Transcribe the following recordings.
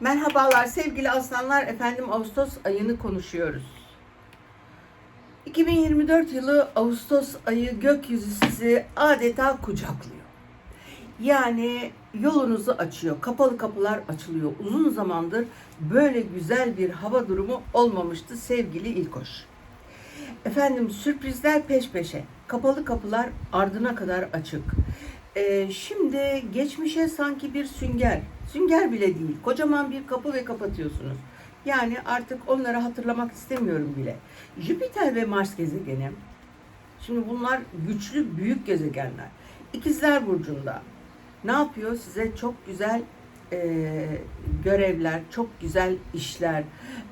Merhabalar sevgili aslanlar. Efendim Ağustos ayını konuşuyoruz. 2024 yılı Ağustos ayı gökyüzü sizi adeta kucaklıyor. Yani yolunuzu açıyor. Kapalı kapılar açılıyor. Uzun zamandır böyle güzel bir hava durumu olmamıştı sevgili İlkoş. Efendim sürprizler peş peşe. Kapalı kapılar ardına kadar açık. Ee, şimdi geçmişe sanki bir sünger, sünger bile değil, kocaman bir kapı ve kapatıyorsunuz. Yani artık onları hatırlamak istemiyorum bile. Jüpiter ve Mars gezegeni. Şimdi bunlar güçlü büyük gezegenler. İkizler Burcu'nda. Ne yapıyor? Size çok güzel e, görevler, çok güzel işler.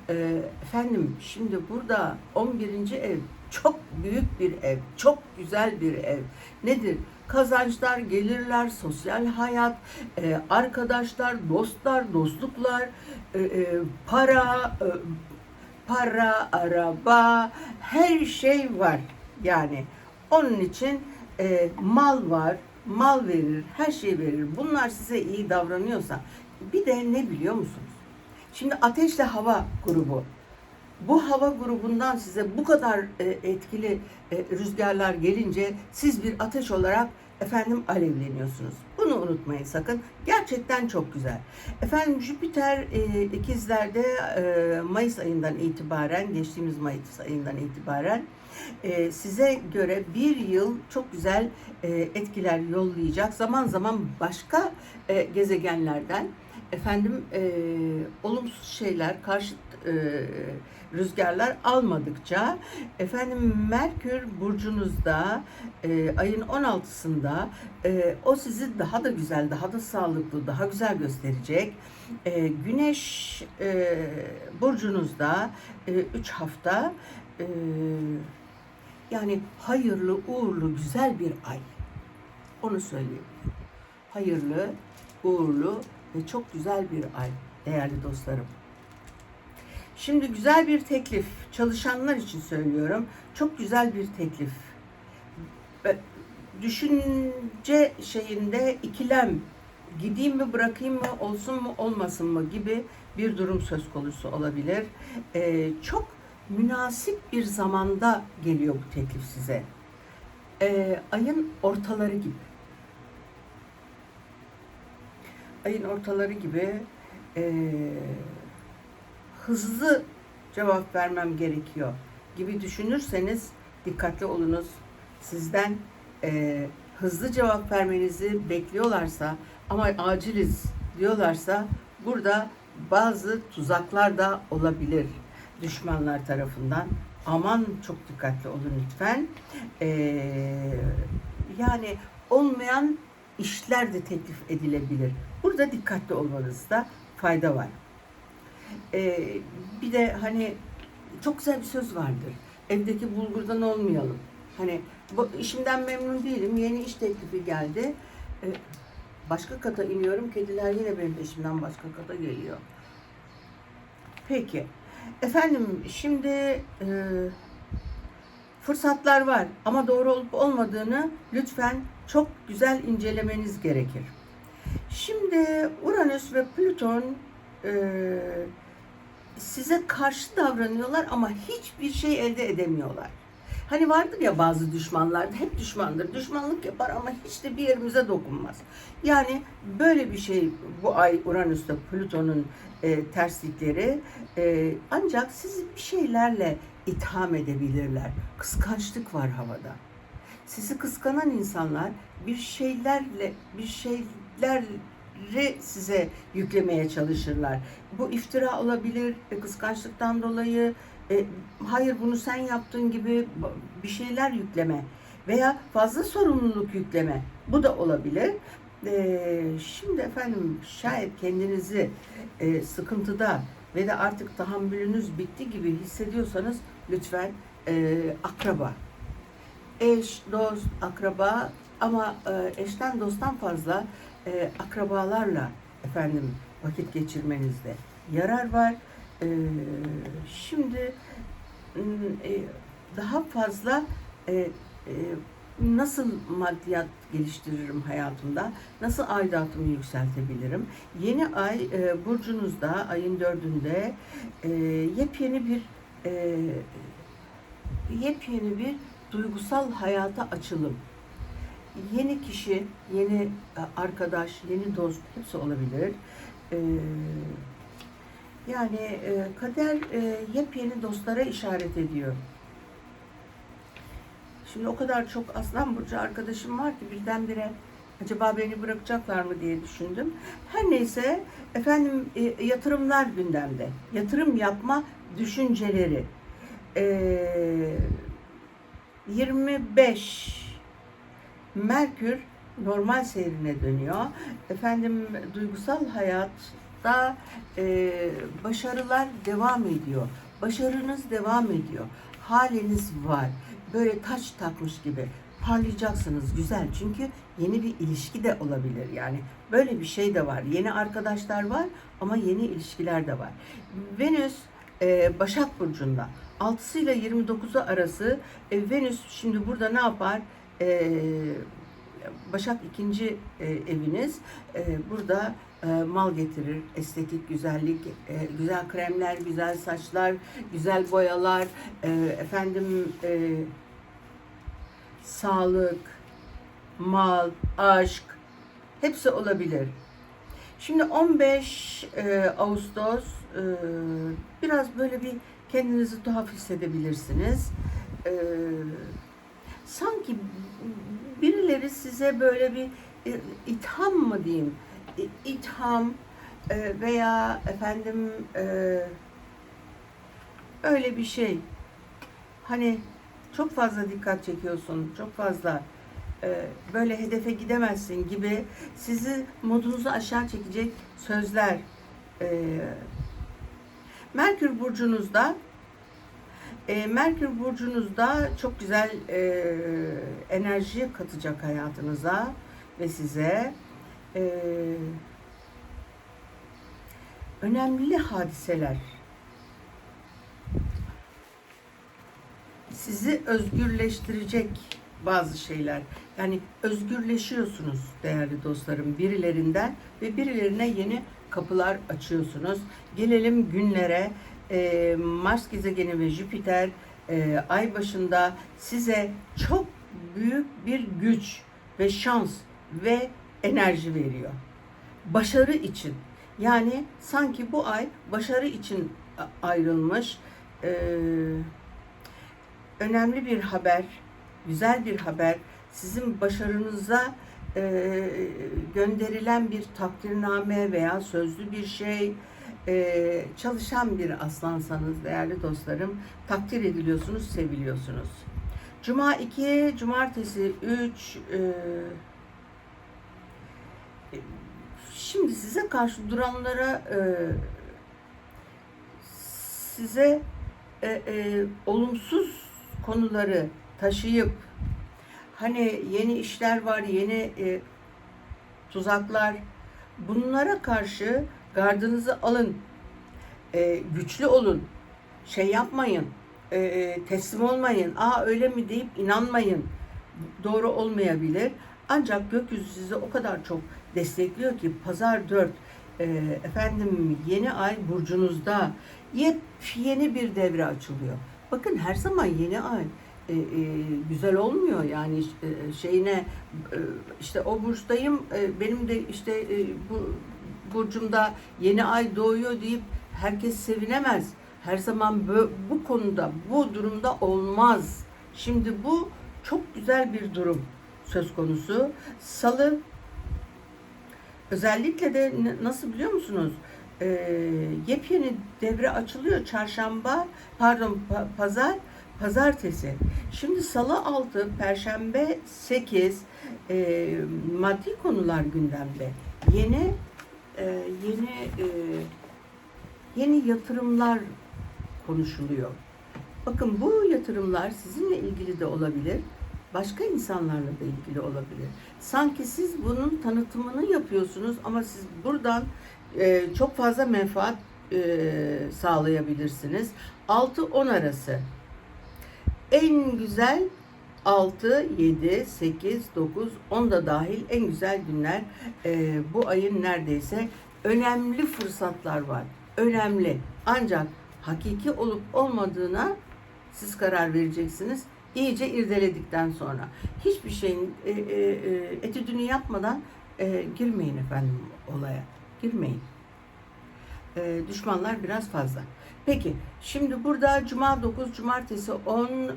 E, efendim şimdi burada 11. ev çok büyük bir ev, çok güzel bir ev. Nedir? Kazançlar, gelirler, sosyal hayat, e, arkadaşlar, dostlar, dostluklar, e, e, para, e, para, araba, her şey var. Yani onun için e, mal var, mal verir, her şey verir. Bunlar size iyi davranıyorsa bir de ne biliyor musunuz? Şimdi ateşle hava grubu. Bu hava grubundan size bu kadar e, etkili e, rüzgarlar gelince siz bir ateş olarak efendim alevleniyorsunuz. Bunu unutmayın sakın. Gerçekten çok güzel. Efendim Jüpiter e, ikizlerde e, Mayıs ayından itibaren, geçtiğimiz Mayıs ayından itibaren e, size göre bir yıl çok güzel e, etkiler yollayacak. Zaman zaman başka e, gezegenlerden efendim e, olumsuz şeyler, karşıt e, rüzgarlar almadıkça efendim Merkür burcunuzda e, ayın 16'sında e, o sizi daha da güzel, daha da sağlıklı, daha güzel gösterecek. E, güneş e, burcunuzda 3 hafta e, yani hayırlı, uğurlu, güzel bir ay. Onu söyleyeyim. Hayırlı, uğurlu ve çok güzel bir ay değerli dostlarım. Şimdi güzel bir teklif, çalışanlar için söylüyorum. Çok güzel bir teklif. Düşünce şeyinde ikilem, gideyim mi bırakayım mı, olsun mu olmasın mı gibi bir durum söz konusu olabilir. Ee, çok münasip bir zamanda geliyor bu teklif size. Ee, ayın ortaları gibi. Ayın ortaları gibi ee, hızlı cevap vermem gerekiyor gibi düşünürseniz dikkatli olunuz. Sizden e, hızlı cevap vermenizi bekliyorlarsa ama aciliz diyorlarsa burada bazı tuzaklar da olabilir düşmanlar tarafından. Aman çok dikkatli olun lütfen. E, yani olmayan işler de teklif edilebilir. Burada dikkatli olmanızda fayda var. Ee, bir de hani çok güzel bir söz vardır. Evdeki bulgurdan olmayalım. Hani bu işimden memnun değilim. Yeni iş teklifi geldi. Ee, başka kata iniyorum. Kediler yine benim peşimden başka kata geliyor. Peki. Efendim şimdi e, fırsatlar var ama doğru olup olmadığını lütfen çok güzel incelemeniz gerekir. Şimdi Uranüs ve Plüton e, size karşı davranıyorlar ama hiçbir şey elde edemiyorlar. Hani vardır ya bazı düşmanlar hep düşmandır. Düşmanlık yapar ama hiç de bir yerimize dokunmaz. Yani böyle bir şey bu ay Uranüs'te Plüton'un e, terslikleri e, ancak sizi bir şeylerle itham edebilirler. Kıskançlık var havada. Sizi kıskanan insanlar bir şeylerle bir şeylerle size yüklemeye çalışırlar. Bu iftira olabilir, e, kıskançlıktan dolayı, e, hayır bunu sen yaptın gibi bir şeyler yükleme veya fazla sorumluluk yükleme. Bu da olabilir. E, şimdi efendim şayet kendinizi e, sıkıntıda ve de artık tahammülünüz bitti gibi hissediyorsanız lütfen e, akraba, eş, dost, akraba ama e, eşten dosttan fazla e, akrabalarla efendim vakit geçirmenizde yarar var. E, şimdi daha fazla nasıl maddiyat geliştiririm hayatımda, nasıl aidatımı yükseltebilirim. Yeni ay burcunuzda ayın dördünde yepyeni bir yepyeni bir duygusal hayata açılım. Yeni kişi, yeni e, arkadaş, yeni dost hepsi olabilir. E, yani e, kader yepyeni dostlara işaret ediyor. Şimdi o kadar çok Aslan Burcu arkadaşım var ki birdenbire acaba beni bırakacaklar mı diye düşündüm. Her neyse efendim yatırımlar gündemde. Yatırım yapma düşünceleri. E, 25 Merkür normal seyrine dönüyor. Efendim duygusal hayatta e, başarılar devam ediyor. Başarınız devam ediyor. Haliniz var. Böyle taç takmış gibi parlayacaksınız güzel. Çünkü yeni bir ilişki de olabilir yani. Böyle bir şey de var. Yeni arkadaşlar var ama yeni ilişkiler de var. Venüs e, Başak Burcu'nda 6'sı ile 29'u arası e, Venüs şimdi burada ne yapar? E, Başak ikinci e, eviniz e, burada e, mal getirir, estetik güzellik, e, güzel kremler, güzel saçlar, güzel boyalar, e, efendim e, sağlık, mal, aşk hepsi olabilir. Şimdi 15 e, Ağustos e, biraz böyle bir kendinizi tuhaf hissedebilirsiniz. E, sanki birileri size böyle bir e, itham mı diyeyim, İ- itham e, veya efendim e, öyle bir şey. Hani çok fazla dikkat çekiyorsun, çok fazla e, böyle hedefe gidemezsin gibi sizi modunuzu aşağı çekecek sözler. E, Merkür burcunuzda e, Merkür burcunuzda çok güzel e, enerji katacak hayatınıza ve size e, önemli hadiseler sizi özgürleştirecek bazı şeyler. Yani özgürleşiyorsunuz değerli dostlarım birilerinden ve birilerine yeni kapılar açıyorsunuz. Gelelim günlere. Ee, Mars gezegeni ve Jüpiter e, ay başında size çok büyük bir güç ve şans ve enerji veriyor. Başarı için. Yani sanki bu ay başarı için ayrılmış. Ee, önemli bir haber, güzel bir haber, sizin başarınıza e, gönderilen bir takdirname veya sözlü bir şey, e, çalışan bir aslansanız değerli dostlarım, takdir ediliyorsunuz, seviliyorsunuz. Cuma 2, Cumartesi 3, şimdi size karşı duranlara e, size e, e, olumsuz konuları taşıyıp hani yeni işler var, yeni e, tuzaklar bunlara karşı gardınızı alın. E, güçlü olun. Şey yapmayın. E, teslim olmayın. Aa öyle mi deyip inanmayın. Doğru olmayabilir. Ancak gökyüzü sizi o kadar çok destekliyor ki pazar 4 e, efendim yeni ay burcunuzda yepyeni bir devre açılıyor. Bakın her zaman yeni ay e, e, güzel olmuyor yani e, şeyine e, işte o burçtayım e, benim de işte e, bu burcumda yeni ay doğuyor deyip herkes sevinemez. Her zaman bö- bu konuda bu durumda olmaz. Şimdi bu çok güzel bir durum söz konusu. Salı özellikle de nasıl biliyor musunuz? Ee, yepyeni devre açılıyor çarşamba pardon pa- pazar pazartesi. Şimdi salı 6, perşembe 8 e, maddi konular gündemde. Yeni e, yeni e, yeni yatırımlar konuşuluyor. Bakın bu yatırımlar sizinle ilgili de olabilir. Başka insanlarla da ilgili olabilir. Sanki siz bunun tanıtımını yapıyorsunuz ama siz buradan e, çok fazla menfaat e, sağlayabilirsiniz. 6-10 arası en güzel 6, 7, 8, 9, 10 da dahil en güzel günler. Ee, bu ayın neredeyse önemli fırsatlar var. Önemli. Ancak hakiki olup olmadığına siz karar vereceksiniz. İyice irdeledikten sonra. Hiçbir şeyin e, e, e, etüdünü yapmadan e, girmeyin efendim olaya. Girmeyin. E, düşmanlar biraz fazla. Peki şimdi burada cuma 9, cumartesi 10 e,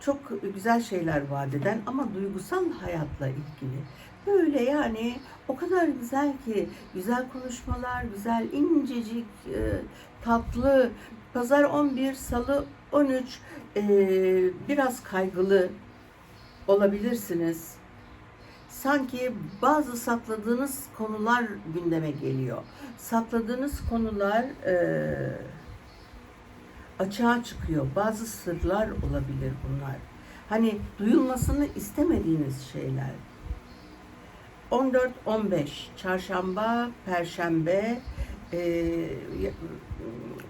çok güzel şeyler vaat eden ama duygusal hayatla ilgili. Böyle yani o kadar güzel ki güzel konuşmalar, güzel incecik, e, tatlı. Pazar 11, salı 13 e, biraz kaygılı olabilirsiniz. Sanki bazı sakladığınız konular gündeme geliyor. Sakladığınız konular e, açığa çıkıyor. Bazı sırlar olabilir bunlar. Hani duyulmasını istemediğiniz şeyler. 14-15 çarşamba, perşembe e,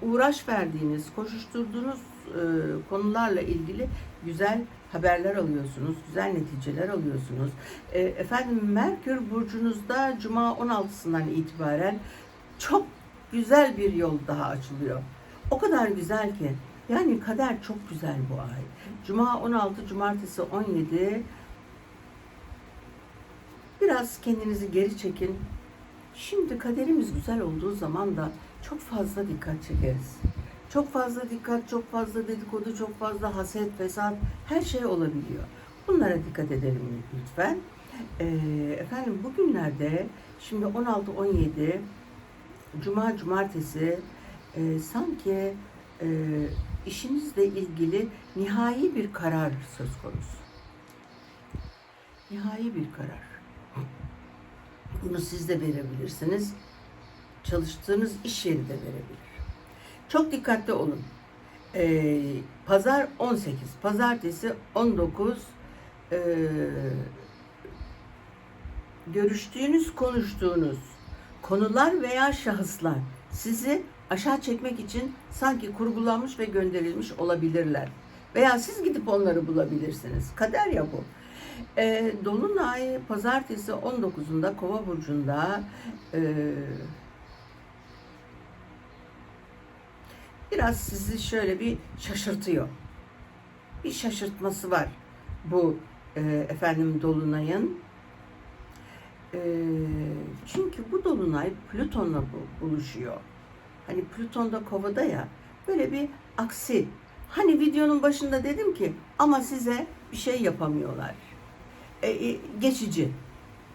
uğraş verdiğiniz, koşuşturduğunuz e, konularla ilgili güzel haberler alıyorsunuz, güzel neticeler alıyorsunuz. E, efendim Merkür burcunuzda Cuma 16'sından itibaren çok güzel bir yol daha açılıyor. O kadar güzel ki. Yani kader çok güzel bu ay. Cuma 16, Cumartesi 17. Biraz kendinizi geri çekin. Şimdi kaderimiz güzel olduğu zaman da çok fazla dikkat çekeriz. Çok fazla dikkat, çok fazla dedikodu, çok fazla haset, fesat, her şey olabiliyor. Bunlara dikkat edelim lütfen. Ee, efendim bugünlerde şimdi 16-17 Cuma, Cumartesi e, sanki e, işinizle ilgili nihai bir karar söz konusu. Nihai bir karar. Bunu siz de verebilirsiniz. Çalıştığınız iş yeri de verebilir. Çok dikkatli olun. Ee, Pazar 18, Pazartesi 19. Ee, görüştüğünüz, konuştuğunuz konular veya şahıslar sizi aşağı çekmek için sanki kurgulanmış ve gönderilmiş olabilirler. Veya siz gidip onları bulabilirsiniz. Kader ya bu. E, Dolunay pazartesi 19'unda Kova burcunda e, biraz sizi şöyle bir şaşırtıyor. Bir şaşırtması var bu e, efendim Dolunay'ın. E, çünkü bu Dolunay Plüton'la bu, buluşuyor. Hani Plüton da Kova'da ya böyle bir aksi. Hani videonun başında dedim ki ama size bir şey yapamıyorlar e, e, geçici.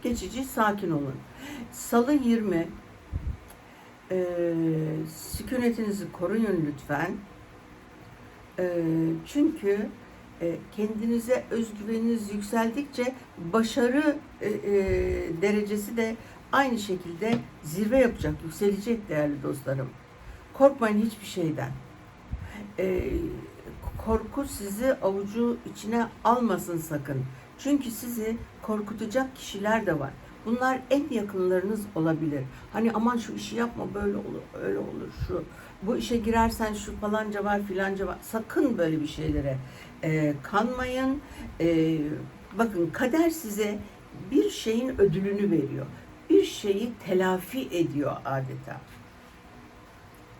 Geçici sakin olun. Salı 20 e, sükunetinizi koruyun lütfen. E, çünkü e, kendinize özgüveniniz yükseldikçe başarı e, e, derecesi de aynı şekilde zirve yapacak, yükselecek değerli dostlarım. Korkmayın hiçbir şeyden. E, korku sizi avucu içine almasın sakın. Çünkü sizi korkutacak kişiler de var. Bunlar en yakınlarınız olabilir. Hani aman şu işi yapma böyle olur, öyle olur, şu bu işe girersen şu falanca var filanca var. Sakın böyle bir şeylere e, kanmayın. E, bakın kader size bir şeyin ödülünü veriyor. Bir şeyi telafi ediyor adeta.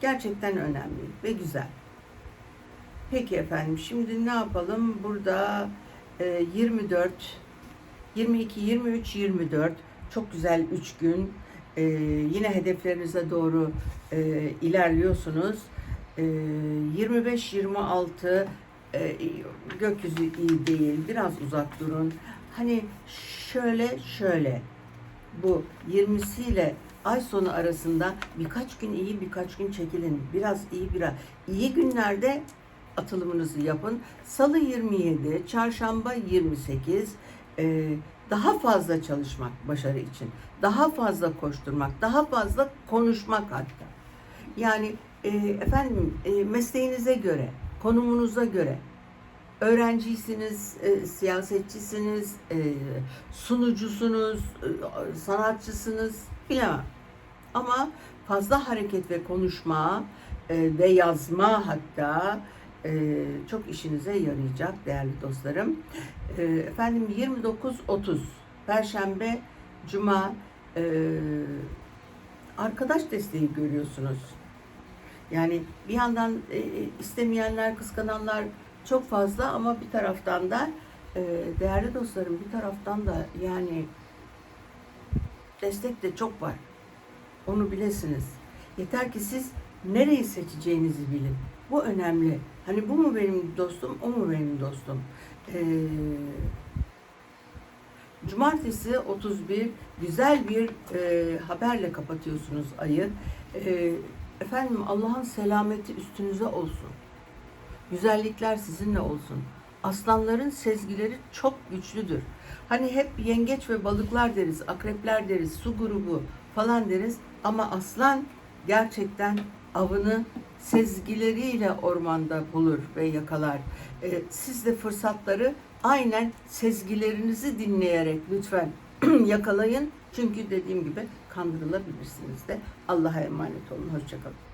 Gerçekten önemli ve güzel. Peki efendim şimdi ne yapalım? Burada 24, 22, 23, 24 çok güzel 3 gün. E, yine hedeflerinize doğru e, ilerliyorsunuz. E, 25, 26 e, gökyüzü iyi değil. Biraz uzak durun. Hani şöyle şöyle bu 20'siyle ay sonu arasında birkaç gün iyi birkaç gün çekilin. Biraz iyi biraz. iyi günlerde atılımınızı yapın. Salı 27, çarşamba 28 e, daha fazla çalışmak başarı için. Daha fazla koşturmak, daha fazla konuşmak hatta. Yani e, efendim e, mesleğinize göre, konumunuza göre öğrenciysiniz, e, siyasetçisiniz, e, sunucusunuz, e, sanatçısınız bilemem. Ama fazla hareket ve konuşma e, ve yazma hatta e, çok işinize yarayacak değerli dostlarım. E, efendim 29-30 Perşembe, Cuma e, arkadaş desteği görüyorsunuz. Yani bir yandan e, istemeyenler, kıskananlar çok fazla ama bir taraftan da e, değerli dostlarım bir taraftan da yani destek de çok var. Onu bilesiniz. Yeter ki siz nereyi seçeceğinizi bilin. Bu önemli. Hani bu mu benim dostum, o mu benim dostum? Ee, Cumartesi 31 güzel bir e, haberle kapatıyorsunuz ayı. E, efendim Allah'ın selameti üstünüze olsun. Güzellikler sizinle olsun. Aslanların sezgileri çok güçlüdür. Hani hep yengeç ve balıklar deriz, akrepler deriz, su grubu falan deriz. Ama aslan gerçekten avını sezgileriyle ormanda bulur ve yakalar. Ee, siz de fırsatları aynen sezgilerinizi dinleyerek lütfen yakalayın. Çünkü dediğim gibi kandırılabilirsiniz de. Allah'a emanet olun. Hoşçakalın.